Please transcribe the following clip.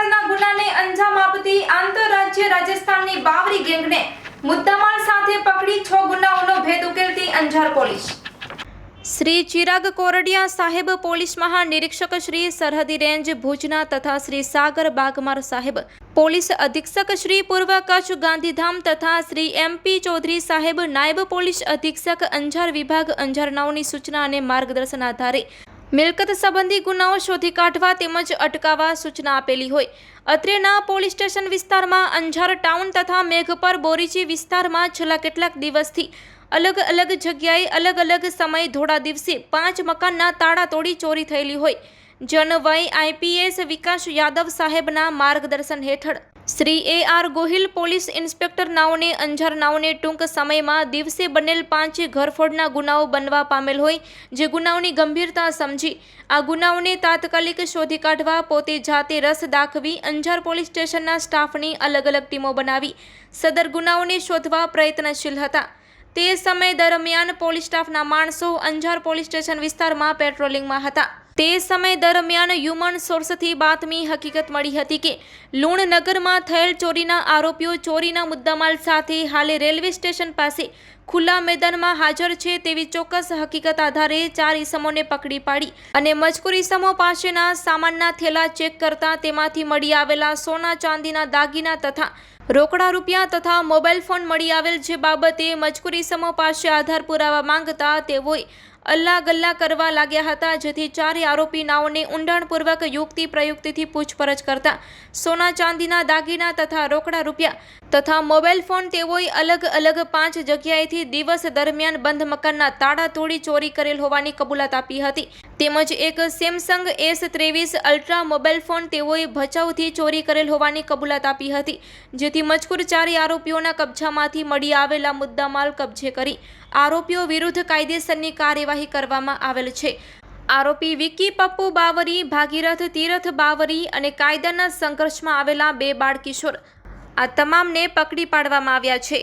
ધરપકડના ગુનાને અંજામ આપતી આંતરરાજ્ય રાજસ્થાનની બાવરી ગેંગને મુદ્દામાલ સાથે પકડી છ ગુનાઓનો ભેદ ઉકેલતી અંજાર પોલીસ. શ્રી ચિરાગ કોરડિયા સાહેબ પોલીસ મહાનિરીક્ષક શ્રી સરહદી રેન્જ ભુજના તથા શ્રી સાગર બાગમાર સાહેબ પોલીસ અધિક્ષક શ્રી પૂર્વ કચ્છ ગાંધીધામ તથા શ્રી એમપી ચૌધરી સાહેબ નાયબ પોલીસ અધિક્ષક અંજાર વિભાગ અંજારનાઓની સૂચના અને માર્ગદર્શન આધારે મિલકત સંબંધી ગુનાઓ શોધી કાઢવા તેમજ અટકાવવા સૂચના આપેલી હોય. અત્રેના પોલીસ સ્ટેશન વિસ્તારમાં અંજાર ટાઉન તથા મેઘપર બોરીચી વિસ્તારમાં છેલ્લા કેટલાક દિવસથી અલગ અલગ જગ્યાએ અલગ અલગ સમયે ધોળા દિવસે પાંચ મકાનના તાળા તોડી ચોરી થયેલી હોય. જનવય આઈપીએસ વિકાસ યાદવ સાહેબના માર્ગદર્શન હેઠળ Shri A R Gohil police inspector નાઓને Anjar નાઓને ટૂંક સમયમાં દિવસે બનેલ પાંચે ઘરફોડના ગુનાઓ બનવા પામેલ હોય, જે ગુનાઓની ગંભીરતા સમજી. આ ગુનાઓને તાત્કાલિક શોધી કાઢવા પોતે જાતે રસ દાખવી અંજાર પોલીસ સ્ટેશનના સ્ટાફની અલગ અલગ ટીમો બનાવી સદર ગુનાઓને શોધવા પ્રયત્નશીલ હતા. તે સમય દરમિયાન પોલીસ સ્ટાફના માણસો અંજાર પોલીસ સ્ટેશન વિસ્તારમાં પેટ્રોલિંગમાં હતા. તે સમય દરમિયાન હ્યુમન સોર્સથી બાતમી હકીકત મળી હતી કે લુણનગરમાં થયેલ ચોરીના આરોપીઓ ચોરીના મુદ્દામાલ સાથે હાલે રેલવે સ્ટેશન પાસે ખુલ્લા મેદાનમાં હાજર છે તેવી ચોક્કસ હકીકત આધારે ચાર ઈસમોને પકડી પાડી અને મજકૂર ઈસમો પાસેના સામાનના થેલા ચેક કરતા તેમાંથી મળી આવેલા સોના ચાંદીના દાગીના તથા રોકડા રૂપિયા તથા મોબાઈલ ફોન મળી આવેલ જે બાબતે મજકૂર ઈસમો પાસે આધાર પુરાવા માંગતા તેઓએ અલ્લા ગલ્લા કરવા લાગ્યા હતા, જેથી ચારે આરોપી નાઓને ઊંડાણપૂર્વક યુક્તિ પ્રયુક્તિથી પૂછપરછ કરતા સોના ચાંદીના દાગીના તથા રોકડા રૂપિયા તથા મોબાઈલ ફોન તેઓએ અલગ અલગ પાંચ જગ્યાએથી દિવસ દરમિયાન બંધ મકાનના તાળા તોડી ચોરી કરેલ હોવાની કબૂલાત આપી હતી. તેમજ એક સેમસંગ એસ ત્રેવીસ અલ્ટ્રા મોબાઈલ ફોન તેઓએ ભચાઉથી ચોરી કરેલ હોવાની કબૂલાત આપી હતી, જેથી મજકૂર ચારે આરોપીઓના કબજામાંથી મળી આવેલા મુદ્દામાલ કબજે કરી આરોપીઓ વિરુદ્ધ કાયદેસરની કાર્યવાહી કરવામાં આવેલ છે. આરોપી વિકી પપ્પુ બાવરી, ભાગીરથ તીરથ બાવરી અને કાયદાના સંઘર્ષમાં આવેલા બે બાળકિશોર આ તમામને પકડી પાડવામાં આવ્યા છે.